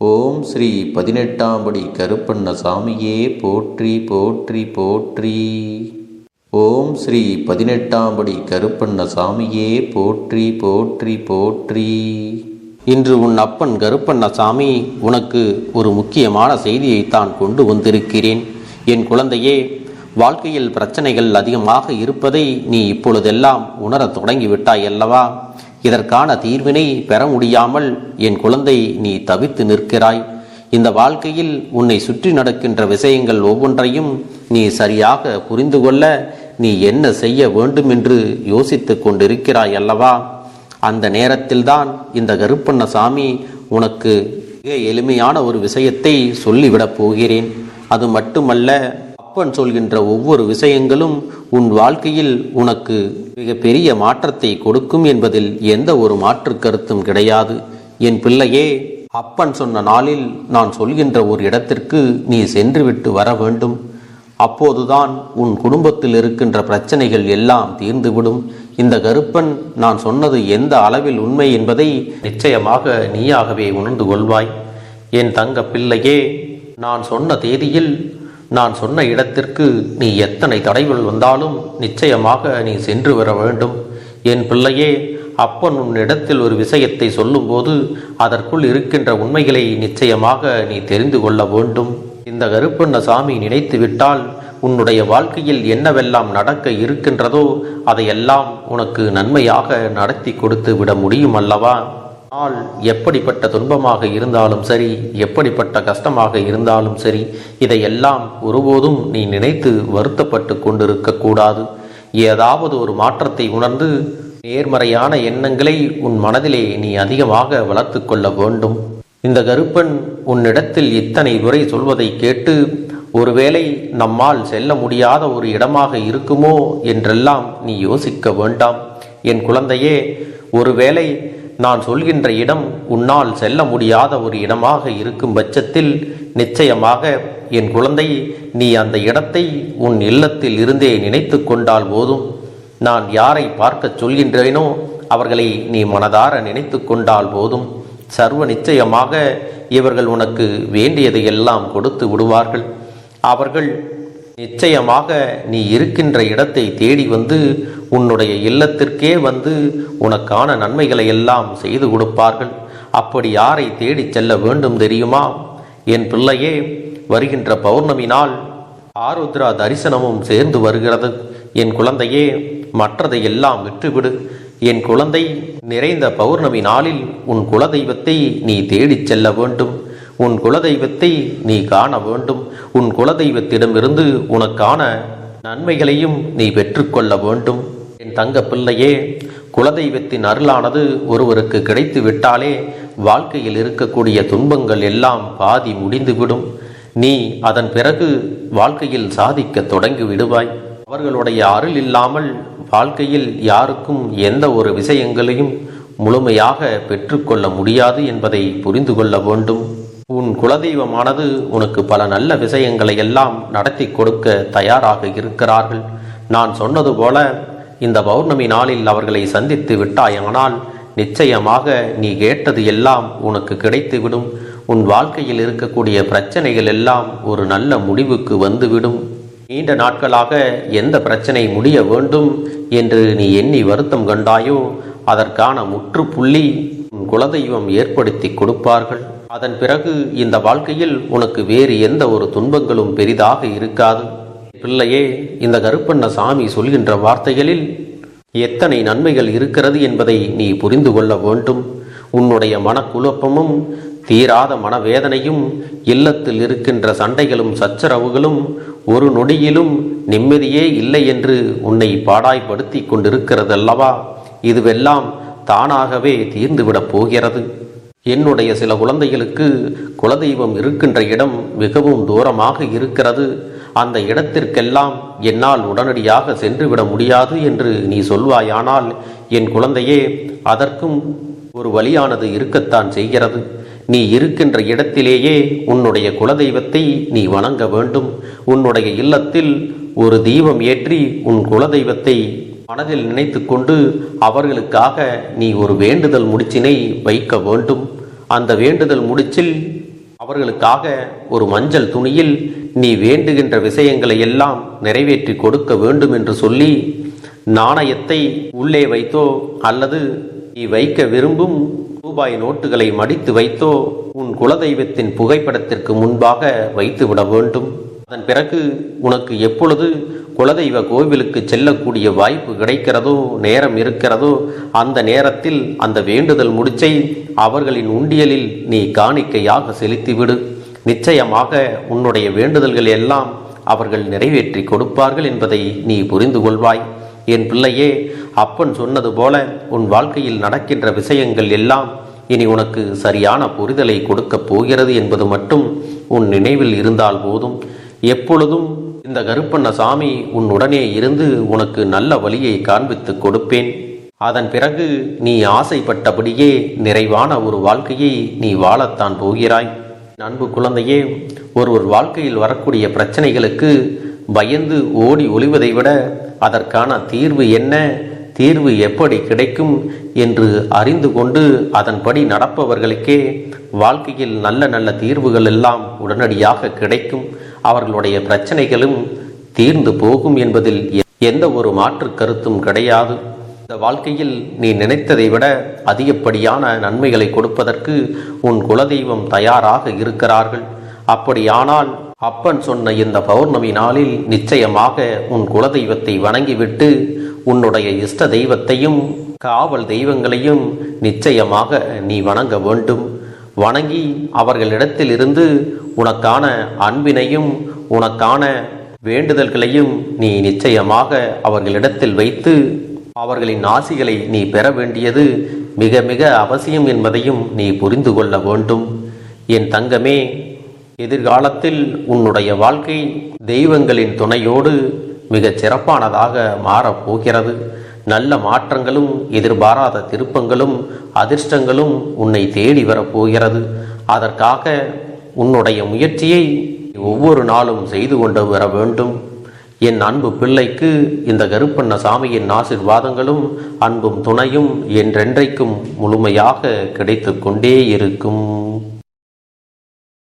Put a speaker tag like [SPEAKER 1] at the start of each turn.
[SPEAKER 1] ஓம் ஸ்ரீ பதினெட்டாம்படி கருப்பண்ண சாமியே போற்றி போற்றி போற்றி. ஓம் ஸ்ரீ பதினெட்டாம்படி கருப்பண்ண சாமியே போற்றி போற்றி போற்றி.
[SPEAKER 2] இன்று உன் அப்பன் கருப்பண்ணசாமி உனக்கு ஒரு முக்கியமான செய்தியைத்தான் கொண்டு வந்திருக்கிறேன். என் குழந்தையே வாழ்க்கையில் பிரச்சனைகள் அதிகமாக இருப்பதை நீ இப்பொழுதெல்லாம் உணரத் தொடங்கிவிட்டாய் அல்லவா? இதற்கான தீர்வினை பெற முடியாமல் என் குழந்தை நீ தவித்து நிற்கிறாய். இந்த வாழ்க்கையில் உன்னை சுற்றி நடக்கின்ற விஷயங்கள் ஒவ்வொன்றையும் நீ சரியாக புரிந்து கொள்ள நீ என்ன செய்ய வேண்டும் என்று யோசித்து கொண்டிருக்கிறாய் அல்லவா? அந்த நேரத்தில்தான் இந்த கருப்பண்ணசாமி உனக்கு மிக எளிமையான ஒரு விஷயத்தை சொல்லிவிடப் போகிறேன். அது மட்டுமல்ல அப்பன் சொல்கின்ற ஒவ்வொரு விஷயங்களும் உன் வாழ்க்கையில் உனக்கு மிகப்பெரிய மாற்றத்தை கொடுக்கும் என்பதில் எந்த ஒரு மாற்று கருத்தும் கிடையாது. என் பிள்ளையே அப்பன் சொன்ன நாளில் நான் சொல்கின்ற ஒரு இடத்திற்கு நீ சென்றுவிட்டு வர வேண்டும். அப்போதுதான் உன் குடும்பத்தில் இருக்கின்ற பிரச்சனைகள் எல்லாம் தீர்ந்துவிடும். இந்த கருப்பன் நான் சொன்னது எந்த அளவில் உண்மை என்பதை நிச்சயமாக நீயாகவே உணர்ந்து கொள்வாய். என் தங்க பிள்ளையே நான் சொன்ன தேதியில் நான் சொன்ன இடத்திற்கு நீ எத்தனை தடைகள் வந்தாலும் நிச்சயமாக நீ சென்று வர வேண்டும். என் பிள்ளையே அப்பன் உன்னிடத்தில் ஒரு விஷயத்தை சொல்லும்போது அதற்குள் இருக்கின்ற உண்மைகளை நிச்சயமாக நீ தெரிந்து கொள்ள வேண்டும். இந்த கருப்பண்ண சாமி நினைத்து விட்டால் உன்னுடைய வாழ்க்கையில் என்னவெல்லாம் நடக்க இருக்கின்றதோ அதையெல்லாம் உனக்கு நன்மையாக நடத்தி கொடுத்து விட முடியும் அல்லவா? நாள் எப்படிப்பட்ட துன்பமாக இருந்தாலும் சரி எப்படிப்பட்ட கஷ்டமாக இருந்தாலும் சரி இதையெல்லாம் ஒருபோதும் நீ நினைத்து வருத்தப்பட்டு கொண்டிருக்கக்கூடாது ஏதாவது ஒரு மாற்றத்தை உணர்ந்து நேர்மறையான எண்ணங்களை உன் மனதிலே நீ அதிகமாக வளர்த்து கொள்ள வேண்டும். இந்த கருப்பன் உன்னிடத்தில் இத்தனை உரை சொல்வதை கேட்டு ஒருவேளை நம்மால் செல்ல முடியாத ஒரு இடமாக இருக்குமோ என்றெல்லாம் நீ யோசிக்க வேண்டாம். என் குழந்தையே ஒருவேளை நான் சொல்கின்ற இடம் உன்னால் செல்ல முடியாத ஒரு இடமாக இருக்கும் பட்சத்தில் நிச்சயமாக என் குழந்தை நீ அந்த இடத்தை உன் இல்லத்தில் இருந்தே நினைத்து கொண்டால் போதும். நான் யாரை பார்க்கச் சொல்கின்றேனோ அவர்களை நீ மனதார நினைத்து கொண்டால் போதும். சர்வ நிச்சயமாக இவர்கள் உனக்கு வேண்டியதை எல்லாம் கொடுத்து விடுவார்கள். அவர்கள் நிச்சயமாக நீ இருக்கின்ற இடத்தை தேடி வந்து உன்னுடைய இல்லத்திற்கே வந்து உனக்கான நன்மைகளை எல்லாம் செய்து கொடுப்பார்கள். அப்படி யாரை தேடிச் செல்ல வேண்டும் தெரியுமா? என் பிள்ளையே வருகின்ற பௌர்ணமி நாள் ஆருத்ரா தரிசனமும் சேர்ந்து வருகிறது. என் குழந்தையே மற்றதை எல்லாம் விட்டுவிடு. என் குழந்தை நிறைந்த பௌர்ணமி நாளில் உன் குலதெய்வத்தை நீ தேடிச் செல்ல வேண்டும். உன் குலதெய்வத்தை நீ காண வேண்டும். உன் குலதெய்வத்திடமிருந்து உனக்கான நன்மைகளையும் நீ பெற்றுக்கொள்ள வேண்டும். என் தங்க பிள்ளையே குலதெய்வத்தின் அருளானது ஒருவருக்கு கிடைத்து விட்டாலே வாழ்க்கையில் இருக்கக்கூடிய துன்பங்கள் எல்லாம் பாதி முடிந்துவிடும். நீ அதன் பிறகு வாழ்க்கையில் சாதிக்க தொடங்கி விடுவாய் அவர்களுடைய அருள் இல்லாமல் வாழ்க்கையில் யாருக்கும் எந்த ஒரு விஷயங்களையும் முழுமையாக பெற்றுக்கொள்ள முடியாது என்பதை புரிந்து கொள்ள வேண்டும். உன் குலதெய்வமானது உனக்கு பல நல்ல விஷயங்களை எல்லாம் நடத்தி கொடுக்க தயாராக இருக்கிறார்கள். நான் சொன்னது போல இந்த பௌர்ணமி நாளில் அவர்களை சந்தித்து விட்டாயானால் நிச்சயமாக நீ கேட்டது எல்லாம் உனக்கு கிடைத்துவிடும். உன் வாழ்க்கையில் இருக்கக்கூடிய பிரச்சனைகள் எல்லாம் ஒரு நல்ல முடிவுக்கு வந்துவிடும். நீண்ட நாட்களாக எந்த பிரச்சனை முடிய வேண்டும் என்று நீ எண்ணி வருத்தம் கண்டாயோ அதற்கான முற்றுப்புள்ளி உன் குலதெய்வம் ஏற்படுத்தி கொடுப்பார்கள். அதன் பிறகு இந்த வாழ்க்கையில் உனக்கு வேறு எந்த ஒரு துன்பங்களும் பெரிதாக இருக்காது. பிள்ளையே இந்த கருப்பண்ண சாமி சொல்கின்ற வார்த்தைகளில் எத்தனை நன்மைகள் இருக்கிறது என்பதை நீ புரிந்து கொள்ள வேண்டும். உன்னுடைய மனக்குழப்பமும் தீராத மனவேதனையும் இல்லத்தில் இருக்கின்ற சண்டைகளும் சச்சரவுகளும் ஒரு நொடியிலும் நிம்மதியே இல்லை என்று உன்னை பாடாய்படுத்தி கொண்டிருக்கிறதல்லவா? இதுவெல்லாம் தானாகவே தீர்ந்துவிடப் போகிறது. என்னுடைய சில குழந்தைகளுக்கு குலதெய்வம் இருக்கின்ற இடம் மிகவும் தூரமாக இருக்கிறது. அந்த இடத்திற்கெல்லாம் என்னால் உடனடியாக சென்றுவிட முடியாது என்று நீ சொல்வாயானால் என் குழந்தையே அதற்கும் ஒரு வழியானது இருக்கத்தான் செய்கிறது. நீ இருக்கின்ற இடத்திலேயே உன்னுடைய குலதெய்வத்தை நீ வணங்க வேண்டும். உன்னுடைய இல்லத்தில் ஒரு தீபம் ஏற்றி உன் குலதெய்வத்தை மனதில் நினைத்து கொண்டு அவர்களுக்காக நீ ஒரு வேண்டுதல் முடிச்சினை வைக்க வேண்டும். அந்த வேண்டுதல் முடிச்சில் அவர்களுக்காக ஒரு மஞ்சள் துணியில் நீ வேண்டுகின்ற விஷயங்களை எல்லாம் நிறைவேற்றி கொடுக்க வேண்டும் என்று சொல்லி நாணயத்தை உள்ளே வைத்தோ அல்லது நீ வைக்க விரும்பும் ரூபாய் நோட்டுகளை மடித்து வைத்தோ உன் குலதெய்வத்தின் புகைப்படத்திற்கு முன்பாக வைத்துவிட வேண்டும். அதன் பிறகு உனக்கு எப்பொழுது குலதெய்வ கோவிலுக்கு செல்லக்கூடிய வாய்ப்பு கிடைக்கிறதோ நேரம் இருக்கிறதோ அந்த நேரத்தில் அந்த வேண்டுதல் முடிச்சை அவர்களின் உண்டியலில் நீ காணிக்கையாக செலுத்திவிடு. நிச்சயமாக உன்னுடைய வேண்டுதல்கள் எல்லாம் அவர்கள் நிறைவேற்றி கொடுப்பார்கள் என்பதை நீ புரிந்து கொள்வாய். என் பிள்ளையே அப்பன் சொன்னது போல உன் வாழ்க்கையில் நடக்கின்ற விஷயங்கள் எல்லாம் இனி உனக்கு சரியான புரிதலை கொடுக்கப் போகிறது என்பது மட்டும் உன் நினைவில் இருந்தால் போதும். எப்பொழுதும் இந்த கருப்பண்ண சாமி உன் உடனே இருந்து உனக்கு நல்ல வழியை காண்பித்து கொடுப்பேன். அதன் பிறகு நீ ஆசைப்பட்டபடியே நிறைவான ஒரு வாழ்க்கையை நீ வாழத்தான் போகிறாய். அன்பு குழந்தையே ஒருவர் வாழ்க்கையில் வரக்கூடிய பிரச்சனைகளுக்கு பயந்து ஓடி ஒளிவதை விட அதற்கான தீர்வு என்ன தீர்வு எப்படி கிடைக்கும் என்று அறிந்து கொண்டு அதன்படி நடப்பவர்களுக்கே வாழ்க்கையில் நல்ல நல்ல தீர்வுகள் எல்லாம் உடனடியாக கிடைக்கும். அவர்களுடைய பிரச்சனைகளும் தீர்ந்து போகும் என்பதில் எந்த ஒரு மாற்று கருத்தும் கிடையாது. இந்த வாழ்க்கையில் நீ நினைத்ததை விட அதிகப்படியான நன்மைகளை கொடுப்பதற்கு உன் குலதெய்வம் தயாராக இருக்கிறார்கள். அப்படியானால் அப்பன் சொன்ன இந்த பௌர்ணமி நாளில் நிச்சயமாக உன் குலதெய்வத்தை வணங்கிவிட்டு உன்னுடைய இஷ்ட தெய்வத்தையும் காவல் தெய்வங்களையும் நிச்சயமாக நீ வணங்க வேண்டும். வணங்கி அவர்களிடத்திலிருந்து உனக்கான அன்பினையும் உனக்கான வேண்டுதல்களையும் நீ நிச்சயமாக அவர்களிடத்தில் வைத்து அவர்களின் ஆசிகளை நீ பெற வேண்டியது மிக மிக அவசியம் என்பதையும் நீ புரிந்து கொள்ள வேண்டும். என் தங்கமே எதிர்காலத்தில் உன்னுடைய வாழ்க்கை தெய்வங்களின் துணையோடு மிகச் சிறப்பானதாக மாறப்போகிறது நல்ல மாற்றங்களும் எதிர்பாராத திருப்பங்களும் அதிர்ஷ்டங்களும் உன்னை தேடி வரப்போகிறது அதற்காக உன்னுடைய முயற்சியை ஒவ்வொரு நாளும் செய்து கொண்டு வர வேண்டும். என் அன்பு பிள்ளைக்கு இந்த கருப்பண்ண சாமியின் ஆசிர்வாதங்களும் அன்பும் துணையும் என்றென்றைக்கும் முழுமையாக கிடைத்து கொண்டே இருக்கும்.